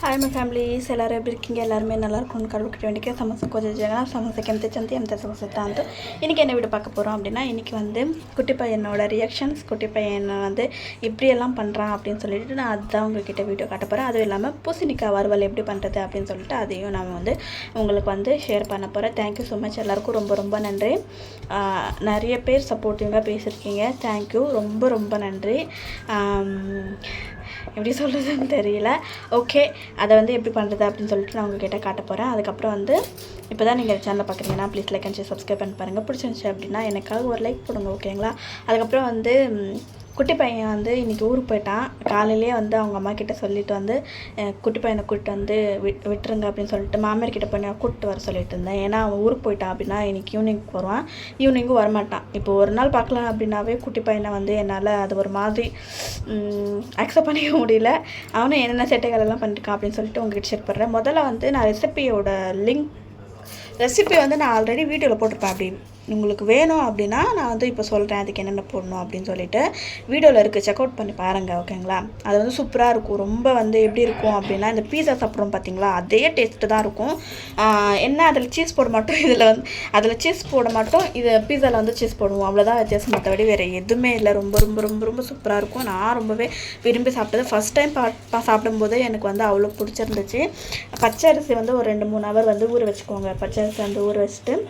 Hi my families ಎಲ್ಲರೂ எப்படி இருக்கீங்க எல்லாருமே நல்லா இருக்கும்னு கடவுள்கிட்ட வேண்டிக்க சமோசா கொஞ்சம் ஜெகனா சமோசாக்கு எந்த சந்தி எந்த சமோசா தான் இன்றைக்கி என்ன வீடியோ பார்க்க போகிறோம் அப்படின்னா இன்றைக்கி வந்து குட்டி பையனோட ரியாக்ஷன்ஸ் குட்டி பையன் வந்து இப்படியெல்லாம் பண்ணுறான் அப்படின்னு சொல்லிட்டு நான் அதுதான் உங்ககிட்ட வீடியோ காட்ட போகிறேன் அதுவும் இல்லாமல் பூசணிக்காய் வறுவல் எப்படி பண்ணுறது அப்படின்னு சொல்லிட்டு அதையும் நான் வந்து உங்களுக்கு வந்து ஷேர் பண்ண போகிறேன் தேங்க்யூ ஸோ மச் எல்லாருக்கும் ரொம்ப ரொம்ப நன்றி ஆஹ் நிறைய பேர் சப்போர்ட்டிவாக பேசியிருக்கீங்க தேங்க்யூ ரொம்ப ரொம்ப நன்றி ஆம், எப்படி சொல்கிறதுன்னு தெரியல. ஓகே அதை வந்து எப்படி பண்ணுறது அப்படின்னு சொல்லிட்டு நான் உங்ககிட்ட காட்ட போகிறேன் அதுக்கப்புறம் வந்து இப்போ தான் நீங்கள் சேனலை பார்க்குறீங்கன்னா ப்ளீஸ் லைக் அண்ட் சப்ஸ்கிரைப் பண்ணி பாருங்கள் பிடிச்சிருந்துச்சு அப்படின்னா எனக்காக ஒரு லைக் போடுங்க ஓகேங்களா அதுக்கப்புறம் வந்து குட்டி பையன் வந்து இன்றைக்கி ஊருக்கு போயிட்டான். காலையிலேயே வந்து அவங்க அம்மா கிட்ட சொல்லிட்டு வந்து குட்டி பையனை கூப்பிட்டு வந்து விட் விட்டுருங்க அப்படின்னு சொல்லிட்டு மாமியார் கிட்ட போய் நான் கூப்பிட்டு வர சொல்லிட்டு இருந்தேன். ஏன்னா அவன் ஊருக்கு போயிட்டான் அப்படின்னா இன்றைக்கி ஈவினிங் வருவான். ஈவினிங்கும் வரமாட்டான். இப்போ ஒரு நாள் பார்க்கலாம் அப்படின்னாவே குட்டி பையனை வந்து என்னால் அது ஒரு மாதிரி அக்செப்ட் பண்ணிக்க முடியல. அவனும் என்னென்ன சேட்டைகள் எல்லாம் பண்ணிருக்கான் அப்படின்னு சொல்லிட்டு உங்ககிட்ட ஷேர் பண்ணுறேன் முதல்ல வந்து நான் ரெசிபியோட லிங்க் ரெசிபி வந்து நான் ஆல்ரெடி வீடியோவில் போட்டிருப்பேன் அப்படி. உங்களுக்கு வேணும் அப்படின்னா நான் வந்து இப்போ சொல்கிறேன் அதுக்கு என்னென்ன போடணும் அப்படின்னு சொல்லிட்டு வீடியோவில் இருக்குது செக் அவுட் பண்ணி பாருங்கள் ஓகேங்களா? அது வந்து சூப்பராக இருக்கும். ரொம்ப வந்து எப்படி இருக்கும் அப்படின்னா இந்த பீஸா சாப்பிட்றோம் பார்த்தீங்களா அதே டேஸ்ட்டு தான் இருக்கும். என்ன அதில் சீஸ் போட மாட்டோம்? இதில் வந்து அதில் சீஸ் போட மாட்டோம். இது பீஸாவில் வந்து சீஸ் போடுவோம். அவ்வளோதான் வித்தியாசம். மற்றபடி வேறு எதுவுமே இல்லை. ரொம்ப ரொம்ப ரொம்ப ரொம்ப சூப்பராக இருக்கும். நான் ரொம்பவே விரும்பி சாப்பிட்டது. ஃபஸ்ட் டைம் பா பா- சாப்பிடும்போது எனக்கு வந்து அவ்வளோ பிடிச்சிருந்துச்சு. பச்சை அரிசி வந்து ஒரு ரெண்டு மூணு ஹவர் வந்து ஊற வச்சுக்கோங்க. பச்சை அரிசி வந்து ஊற வச்சுட்டு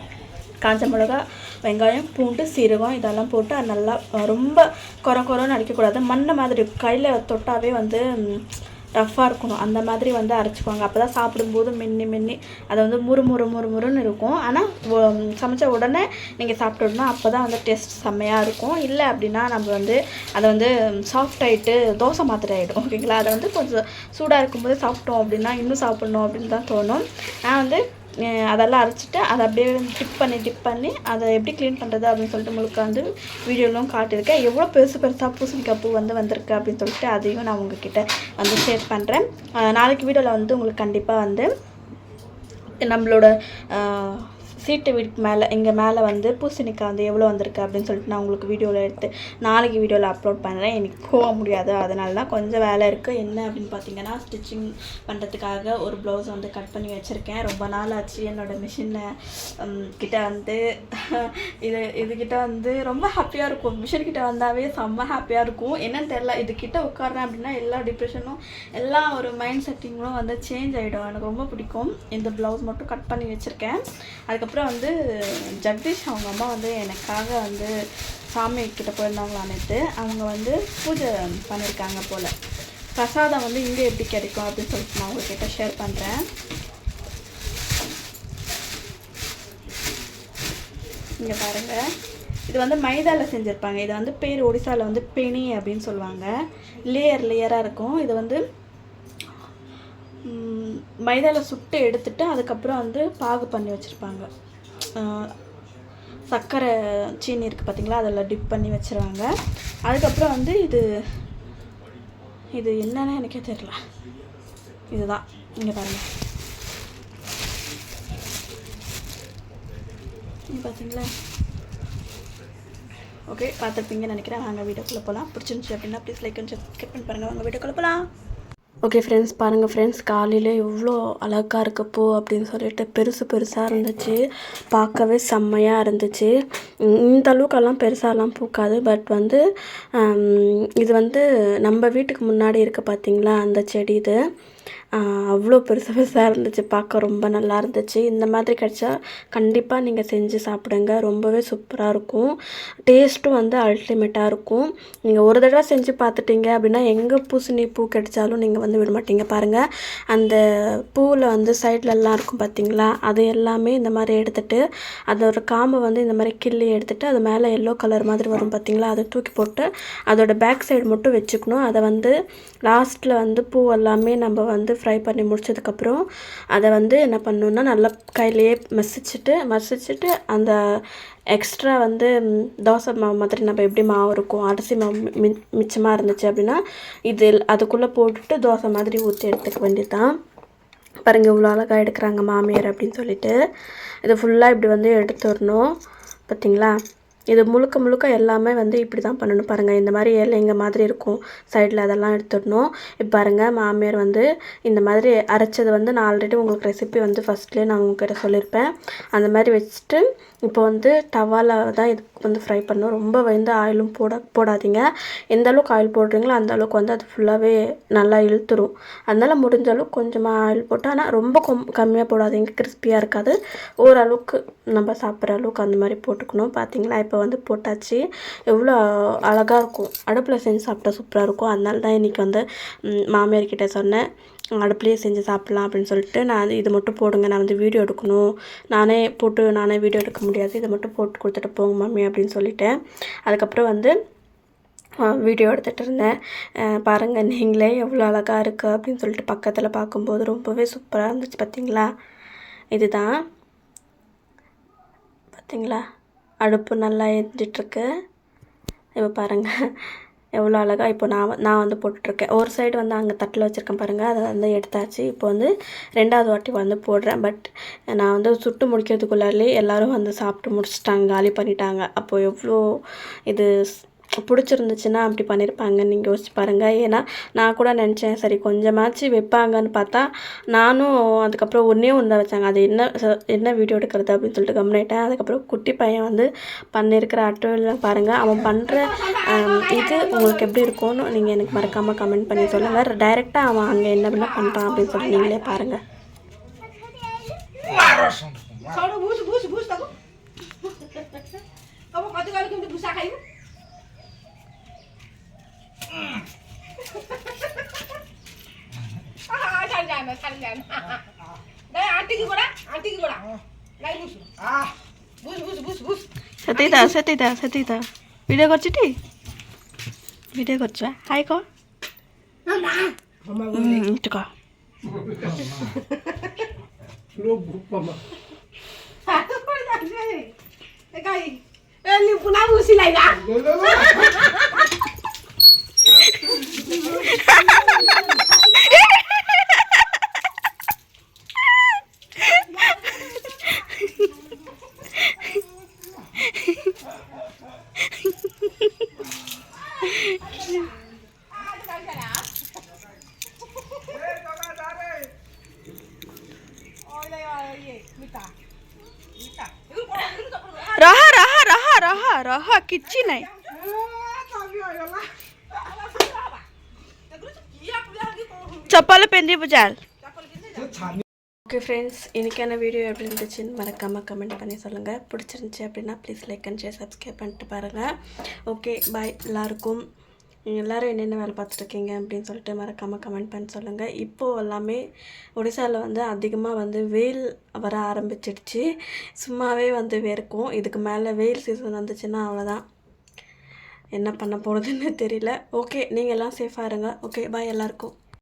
காஞ்ச மிளகா வெங்காயம் பூண்டு சீரகம் இதெல்லாம் போட்டு அது நல்லா ரொம்ப குறை குறைன்னு அடிக்கக்கூடாது. மண்ணை மாதிரி கையில் தொட்டாவே வந்து ரஃப்பாக இருக்கணும். அந்த மாதிரி வந்து அரைச்சிக்குவாங்க அப்போ தான் சாப்பிடும்போது மின்னி மின்னி அதை வந்து முறு முறு முறு முறுன்னு இருக்கும். ஆனால் சமைச்ச உடனே நீங்கள் சாப்பிட்டோம்னா அப்போ தான் வந்து டேஸ்ட் செம்மையாக இருக்கும். இல்லை அப்படின்னா நம்ம வந்து அதை வந்து சாஃப்ட் ஆகிட்டு தோசை மாத்திரை ஆகிடும் ஓகேங்களா? அதை வந்து கொஞ்சம் சூடாக இருக்கும்போது சாப்பிட்டோம் அப்படின்னா இன்னும் சாப்பிட்ணும் அப்படின்னு தான் தோணும். நான் வந்து அதெல்லாம் அரைச்சிட்டு அதை அப்படியே டிப் பண்ணி டிப் பண்ணி அதை எப்படி க்ளீன் பண்ணுறது அப்படின்னு சொல்லிட்டு உங்களுக்கு வந்து வீடியோலாம் காட்டியிருக்கேன். எவ்வளோ பெருசு பெருசாக பூசணிக்காய் பூ வந்து வந்திருக்கு அப்படின்னு சொல்லிட்டு அதையும் நான் உங்ககிட்ட வந்து ஷேர் பண்ணுறேன் நாளைக்கு வீடியோவில் வந்து உங்களுக்கு கண்டிப்பாக வந்து நம்மளோட சீட்டு வீட்டுக்கு மேலே இங்கே மேலே வந்து பூசணிக்காய் வந்து எவ்வளோ வந்திருக்கு அப்படின்னு சொல்லிட்டு நான் உங்களுக்கு வீடியோவில் எடுத்து நாளைக்கு வீடியோவில் அப்லோட் பண்ணுறேன் எனக்கு போக முடியாது. அதனால தான் கொஞ்சம் வேலை இருக்குது என்ன அப்படின்னு பார்த்தீங்கன்னா ஸ்டிச்சிங் பண்ணுறதுக்காக ஒரு ப்ளவுஸ் வந்து கட் பண்ணி வச்சுருக்கேன். ரொம்ப நாள் ஆச்சு. என்னோடய மிஷினில் கிட்ட வந்து இது இதுக்கிட்ட வந்து ரொம்ப ஹாப்பியாக இருக்கும். மிஷின் கிட்ட வந்தாவே செம்ம ஹாப்பியாக இருக்கும். என்னன்னு தெரில இதுக்கிட்ட கிட்ட அப்படின்னா எல்லா டிப்ரெஷனும் எல்லா ஒரு மைண்ட் செட்டிங்களும் வந்து சேஞ்ச் ஆகிடும் எனக்கு ரொம்ப பிடிக்கும். இந்த ப்ளவுஸ் மட்டும் கட் பண்ணி வச்சுருக்கேன். அதுக்கப்புறம் வந்து ஜெகதீஷ் அவங்க அம்மா வந்து எனக்காக வந்து சாமி கிட்ட போயிருந்தாங்களா நேற்று அவங்க வந்து பூஜை பண்ணியிருக்காங்க போல். பிரசாதம் வந்து இங்கே எப்படி கிடைக்கும் அப்படின்னு சொல்லிட்டு நான் உங்ககிட்ட ஷேர் பண்ணுறேன் இங்கே பாருங்கள் இது வந்து மைதாவில் செஞ்சுருப்பாங்க. இது வந்து பேர் ஒடிசாவில் வந்து பெனி அப்படின்னு சொல்லுவாங்க. லேயர் லேயராக இருக்கும். இது வந்து மைதாவில் சுட்டு எடுத்துட்டு அதுக்கப்புறம் வந்து பாகு பண்ணி வச்சுருப்பாங்க. சர்க்கரை சீனி இருக்குது பார்த்தீங்களா அதில் டிப் பண்ணி வச்சுருவாங்க. அதுக்கப்புறம் வந்து இது இது என்னன்னு எனக்கே தெரியல. இதுதான். இங்கே பாருங்கள் இங்கே பார்த்தீங்களா ஓகே பார்த்துருப்பீங்கன்னு நினைக்கிறேன். வாங்க வீடியோக்குள்ளே போகலாம் பிடிச்சிருந்துச்சி அப்படின்னா ப்ளீஸ் லைக் அண்ட் சப்ஸ்கிரைப் பண்ணி பாருங்கள் வாங்க வீடியோக்குள்ளே போகலாம் ஓகே ஃப்ரெண்ட்ஸ் பாருங்கள் ஃப்ரெண்ட்ஸ் காலையில் எவ்வளோ அழகாக இருக்கு பூ அப்படின்னு சொல்லிட்டு பெருசு பெருசாக இருந்துச்சு. பார்க்கவே செம்மையாக இருந்துச்சு. இந்த அளவுக்கெல்லாம் பெருசாலாம் பூக்காது. பட் வந்து இது வந்து நம்ம வீட்டுக்கு முன்னாடி இருக்க பார்த்தீங்களா அந்த செடி இது. அவ்வளோ பெருசு பெருசாக இருந்துச்சு. பார்க்க ரொம்ப நல்லா இருந்துச்சு. இந்த மாதிரி கிடச்சா கண்டிப்பாக நீங்கள் செஞ்சு சாப்பிடுங்க. ரொம்பவே சூப்பராக இருக்கும். டேஸ்ட்டும் வந்து அல்டிமேட்டாக இருக்கும். நீங்கள் ஒரு தடவை செஞ்சு பார்த்துட்டீங்க அப்படின்னா எங்கே பூசணி பூ கிடைச்சாலும் நீங்கள் வந்து விட மாட்டீங்க. பாருங்கள் அந்த பூவில் வந்து சைட்லலாம் இருக்கும் பார்த்தீங்களா அது எல்லாமே இந்த மாதிரி எடுத்துகிட்டு அதோட காம்பை வந்து இந்த மாதிரி கிள்ளி எடுத்துகிட்டு அது மேலே எல்லோ கலர் மாதிரி வரும் பார்த்தீங்களா அதை தூக்கி போட்டு அதோட பேக் சைடு மட்டும் வச்சுக்கணும். அதை வந்து லாஸ்ட்டில் வந்து பூ எல்லாமே நம்ம வந்து ஃப்ரை பண்ணி முடிச்சதுக்கப்புறம் அதை வந்து என்ன பண்ணணுன்னா நல்லா கையிலேயே மசிச்சுட்டு மசிச்சுட்டு அந்த எக்ஸ்ட்ரா வந்து தோசை மாவு மாதிரி நம்ம எப்படி மாவு இருக்கும் அரிசி மாவு மி- மிச்சமாக இருந்துச்சு அப்படின்னா இது அதுக்குள்ளே போட்டுட்டு தோசை மாதிரி ஊற்றி எடுத்துக்க வேண்டியது தான் பாருங்கள் இவ்வளோ அழகாக எடுக்கிறாங்க மாமியார் அப்படின்னு சொல்லிட்டு. இது ஃபுல்லாக இப்படி வந்து எடுத்துடணும். பார்த்தீங்களா இது முழுக்க முழுக்க எல்லாமே வந்து இப்படி தான் பண்ணணும். பாருங்கள் இந்த மாதிரி இலைங்க மாதிரி இருக்கும். சைடில் அதெல்லாம் எடுத்துடணும். இப்போ பாருங்கள் மாமியார் வந்து இந்த மாதிரி அரைச்சது வந்து நான் ஆல்ரெடி உங்களுக்கு ரெசிபி வந்து ஃபஸ்ட்லேயே நான் உங்ககிட்ட சொல்லியிருப்பேன் அந்த மாதிரி வச்சுட்டு இப்போ வந்து டவாவில் தான் இது வந்து ஃப்ரை பண்ணணும். ரொம்ப வந்து ஆயிலும் போட போடாதீங்க. எந்த அளவுக்கு ஆயில் போடுறீங்களோ அந்த அளவுக்கு வந்து அது ஃபுல்லாகவே நல்லா இழுத்துரும். அதனால் முடிஞ்ச அளவுக்கு கொஞ்சமாக ஆயில் போட்டால் ஆனால் ரொம்ப கம் கம்மியாக போடாதீங்க. கிறிஸ்பியாக இருக்காது. ஓரளவுக்கு நம்ம சாப்பிட்ற அளவுக்கு அந்த மாதிரி போட்டுக்கணும். பார்த்தீங்களா இப்போ இப்போ வந்து போட்டாச்சு. எவ்வளோ அழகாக இருக்கும். அடுப்பில் செஞ்சு சாப்பிட்டா சூப்பராக இருக்கும். அதனால தான் இன்றைக்கி வந்து மாமியார்கிட்ட மாமியார் சொன்னேன். அடுப்புலேயே செஞ்சு சாப்பிட்லாம் அப்படின்னு சொல்லிட்டு நான் வந்து இது மட்டும் போடுங்க நான் வந்து வீடியோ எடுக்கணும். நானே போட்டு நானே வீடியோ எடுக்க முடியாது. இதை மட்டும் போட்டு கொடுத்துட்டு போங்க மம்மி அப்படின்னு சொல்லிட்டேன். அதுக்கப்புறம் வந்து வீடியோ எடுத்துகிட்டு இருந்தேன். பாருங்கள் நீங்களே எவ்வளோ அழகாக இருக்குது அப்படின்னு சொல்லிட்டு பக்கத்தில் பார்க்கும்போது ரொம்பவே சூப்பராக இருந்துச்சு பார்த்தீங்களா இதுதான். பார்த்தீங்களா அடுப்பு நல்லா எரிஞ்சிட்ருக்கு. இப்போ பாருங்கள் எவ்வளோ அழகாக இப்போ நான் நான் வந்து போட்டுட்ருக்கேன். ஒரு சைடு வந்து அங்கே தட்டில் வச்சுருக்கேன் பாருங்கள் அதை வந்து எடுத்தாச்சு. இப்போ வந்து ரெண்டாவது வாட்டி வந்து போடுறேன். பட் நான் வந்து சுட்டு முடிக்கிறதுக்குள்ளாலே எல்லாரும் வந்து சாப்பிட்டு முடிச்சிட்டாங்க காலி பண்ணிட்டாங்க. அப்போது எவ்வளோ இது பிடிச்சிருந்துச்சுன்னா அப்படி பண்ணியிருப்பாங்க நீங்கள் யோசிச்சு பாருங்கள் ஏன்னா நான் கூட நினச்சேன் சரி கொஞ்சமாச்சு வைப்பாங்கன்னு பார்த்தா நானும் அதுக்கப்புறம் ஒன்றே ஒன்று தான் வச்சாங்க. அது என்ன என்ன வீடியோ எடுக்கிறது அப்படின்னு சொல்லிட்டு கம்மிட்டேன் அதுக்கப்புறம் குட்டி பையன் வந்து பண்ணியிருக்கிற அட்டவெல்லாம் பாருங்கள் அவன் பண்ணுற இது உங்களுக்கு எப்படி இருக்கும்னு நீங்கள் எனக்கு மறக்காமல் கமெண்ட் பண்ணி சொல்லுங்கள் டைரெக்டாக அவன் அங்கே என்ன என்ன பண்ணுறான் அப்படின்னு சொல்லி நீங்களே பாருங்கள் பூசு bus, bus, bus tako. Kamu பூசா kali সত্যি দা সত্যি দা সত্যি দা ভিডিও করছি টি ভিডিও করছ হাই কর একটু কর এ গাই এ নি পুনা মুসি লাইগা रहा रहा रहा रहा रहा किच्ची नाही। చప్పాలు పెంది పూజాల్ ஓகே ஃப்ரெண்ட்ஸ் இன்றைக்கான வீடியோ எப்படி இருந்துச்சுன்னு மறக்காமல் கமெண்ட் பண்ணி சொல்லுங்கள் பிடிச்சிருந்துச்சி அப்படின்னா please like and share subscribe பண்ணிட்டு பாருங்கள் ஓகே பாய் எல்லாருக்கும் எல்லோரும் என்னென்ன வேலை பார்த்துட்ருக்கீங்க அப்படின்னு சொல்லிட்டு மறக்காமல் கமெண்ட் பண்ணி சொல்லுங்கள் இப்போது எல்லாமே ஒடிசாவில் வந்து அதிகமாக வந்து வெயில் வர ஆரம்பிச்சிடுச்சு சும்மாவே வந்து வேர்க்கும் இதுக்கு மேலே வெயில் சீசன் வந்துச்சுன்னா அவ்வளோதான் என்ன பண்ண போகிறதுன்னு தெரியல ஓகே நீங்கள் எல்லாம் சேஃபாக இருங்க ஓகே பாய் எல்லாருக்கும்